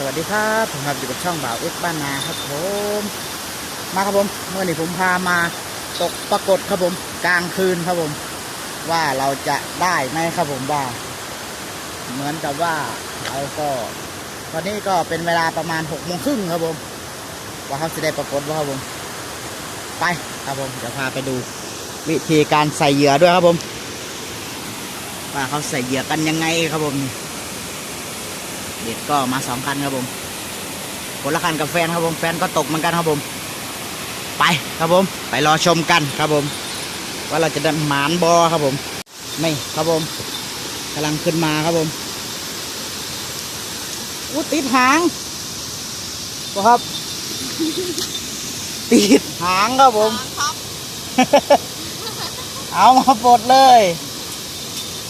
สวัสดีครับผมครับอยู่กับช่องบ่าวเอ็กซ์บ้านนาครับผมมาครับผมเมื่อนี้ผมพามาตกปรากฏครับผมกลางคืนครับผม ว่าเราจะได้ไหมครับผมว่าเหมือนกับว่าเราก็ตอนนี้ก็เป็นเวลาประมาณหกโมงครึ่งครับผม ว่าเขาจะได้ปรากฏว่าครับผม ไปครับผมเดี๋ยวพาไปดู วิธีการใส่เหยื่อด้วยครับผมว่าเขาใส่เหยื่อกันยังไงครับผมนี่ เด็กก็มาสองคันครับผมคนละคันกับแฟนครับผมแฟนก็ตกเหมือนกันครับผม ไปครับผมไปรอชมกันครับผม ว่าเราจะได้หมานบอครับผมนี่ครับผมกำลังขึ้นมาครับผมอู้ติดหางบครับ ติดหางครับผม เอามาปลดเลย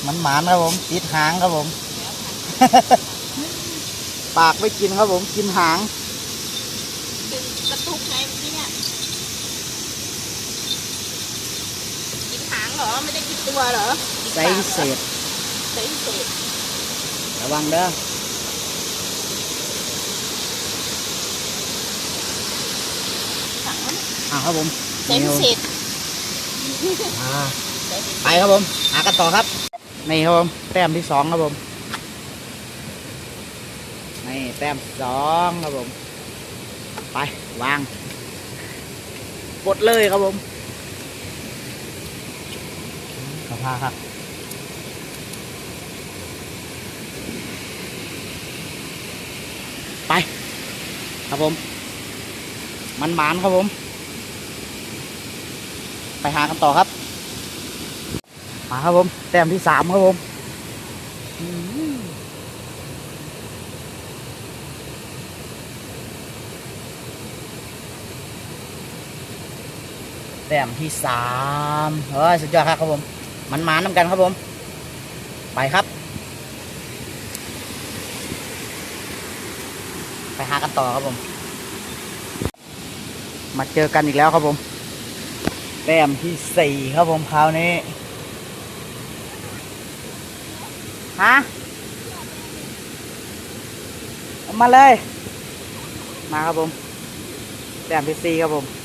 มันหมานครับผม ติดหางครับผม ปากไม่กินครับผมกินหางดึงกระตุกไงเมื่อกี้เนี่ยกินหางเหรอไม่ได้กินตัวเหรอไซส์เศษไซส์เศษระวังเด้อถังอ่าครับผมไซส์เศษอ่าไปครับผม หากันต่อครับ นี่ครับผม แต้มที่สองครับผม นี่แต้มสองครับผม ไป วาง กดเลยครับผมขอพาครับไป ครับผม มันหมานครับผม ไปหากันต่อครับ มาครับผม แต้มที่สามครับผม แต้มที่สามเฮ้ยสุดยอดครับครับผม มันมาน้ำกันครับผม ไปครับ ไปหากันต่อครับผม มาเจอกันอีกแล้วครับผม แต้มที่สี่ครับผมคราวนี้ ฮะ มาเลย มาครับผม แต้มที่สี่ครับผม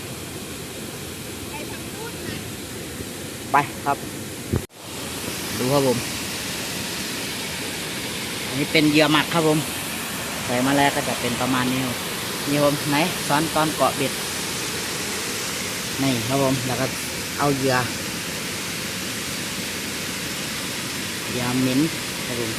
ไปครับ ดูครับผม อันนี้เป็นเหยื่อหมักครับผม ใส่มาแล้วก็จะเป็นประมาณนี้ครับนี่ผมไหนซ้อนตอนเกาะเบ็ดนี่ครับผมแล้วก็เอาเหยื่อเหยื่อเหม็นครับผม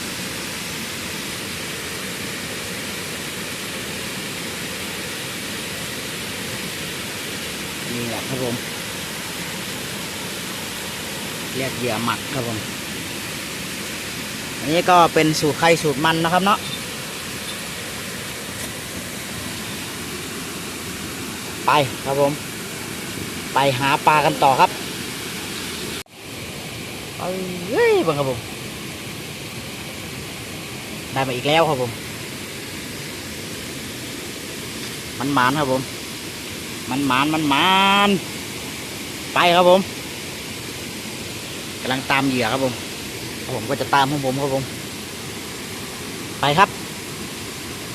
นี่แหละครับผม เรียกเหยื่อหมักครับผม อันนี้ก็เป็นสูตรไข่สูตรมันนะครับเนาะ ไปครับผม ไปหาปลากันต่อครับเอ้ยบังครับผม ได้มาอีกแล้วครับผม มันหมานครับผม มันหมานมันหมาน ไปครับผม กำลังตามเหยื่อครับผม ผมก็จะตามของผมครับผม ไปครับ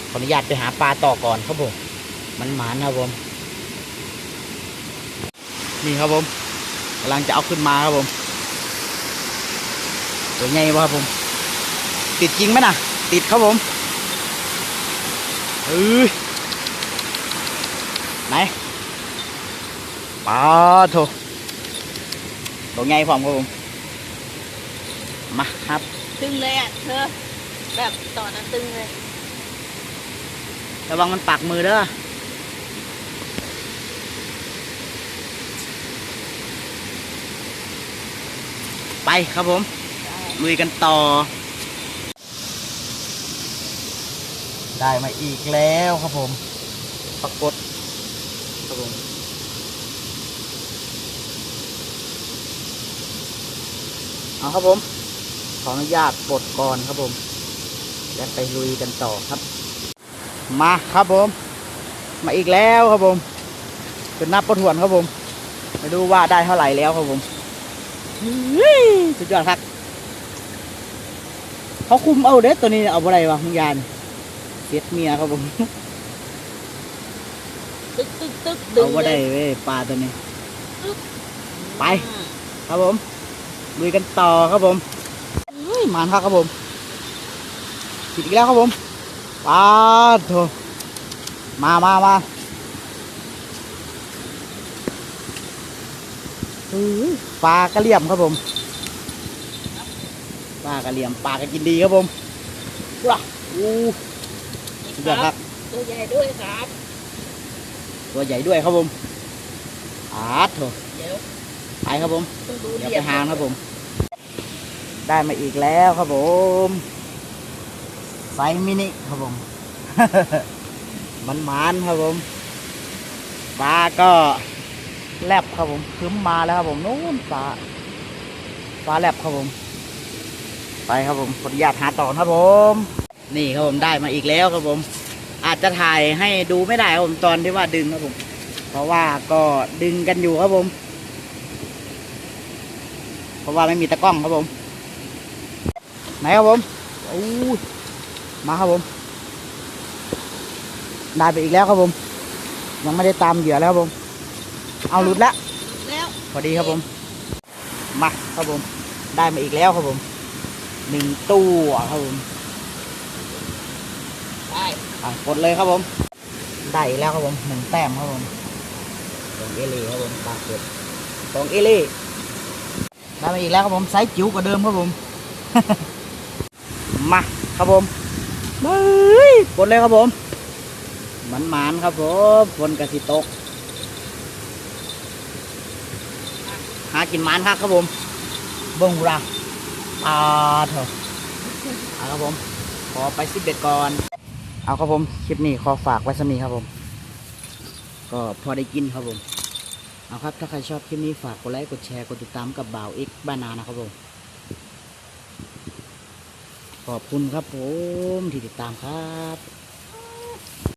ขออนุญาตไปหาปลาต่อก่อนครับผม มันหมานครับผม นี่ครับผมกำลังจะเอาขึ้นมาครับผมตัวใหญ่บ่ครับผม ติดจริงไหมนะติดครับผมเอ้ยไหนปลาโถตัวใหญ่พร้อมครับผม มาครับตึงเลยอะเธอ แบบต่อนั้นตึงเลย ระวังมันปักมือเด้อไปครับผมลุยกันต่อ ได้มาอีกแล้วครับผมปรากฏครับผมเอาครับผม ขออนุญาตปลดก่อนครับผม แล้วไปลุยกันต่อครับ มาครับผม มาอีกแล้วครับผมเป็นนับประทวนครับผมไม่รู้ว่าได้เท่าไหร่แล้วครับผมเฮ้ยสุดยอดครับเขาคุมเอาเด็ดตัวนี้เอาอะไรวะมึงยานเสียดเมียครับผมตึกตึกตึกดึเอางว่าได้เว้ยปลาตัวนี้ ไป ครับผมลุยกันต่อครับผม หมานครับครับผมผิดอีกแล้วครับผมปลาโถมามามาเฮ้ยปลากระเหลี่ยมครับผมปลากระเหลี่ยมปลากระกินดีครับผมว้าอู้สุดยอดครับ ตัวใหญ่ด้วยครับ ตัวใหญ่ด้วยครับผมอาดโถเดี๋ยวไปครับผมต้องดูเดี๋ยวเหลี่ไปยมหางครับผม ได้มาอีกแล้วครับผมไซมินิครับผม มันหมานครับผมปลาก็แลบครับผมคืมมาแล้วครับผมนู้นปลาปลาแลบครับผม ไปครับผมขออนุญาตหาต่อครับผม นี่ครับผมได้มาอีกแล้วครับผม อาจจะถ่ายให้ดูไม่ได้ครับผมตอนที่ว่าดึงครับผม เพราะว่าก็ดึงกันอยู่ครับผม เพราะว่าไม่มีตะกล้องครับผม ไหนครับผมอู้ยมาครับผม ได้ไปอีกแล้วครับผม ยังไม่ได้ตามเหยื่อแล้วครับผม เอาหลุดแล้วแล้วพอดีครับผม มาครับผม ได้มาอีกแล้วครับผมหนึ่งตัวครับผมได้อะกดเลยครับผม ได้อีกแล้วครับผมหนึ่งแต้มครับผมของเอเล่ครับผมปลาเกิดของเอเล่ได้มาอีกแล้วครับผมไซส์จิ๋วกว่าเดิมครับผม มาครับผมเฮ้ยกดเลยครับผมหมันหมานๆครับผมฝนกระสิตก หากินหมานครับครับผมเบิ้งหูราอ่าเถอะเอาครับผม ขอไปสิบเบ็ดก่อน เอาครับผมคลิปนี้ขอฝากไว้สำนีครับผม ก็พอได้กินครับผม เอาครับถ้าใครชอบคลิปนี้ฝากกดไลค์กดแชร์กดติดตามกับบ่าวเอ็กบ้านนานะครับผม ขอบคุณครับผมที่ติดตามครับ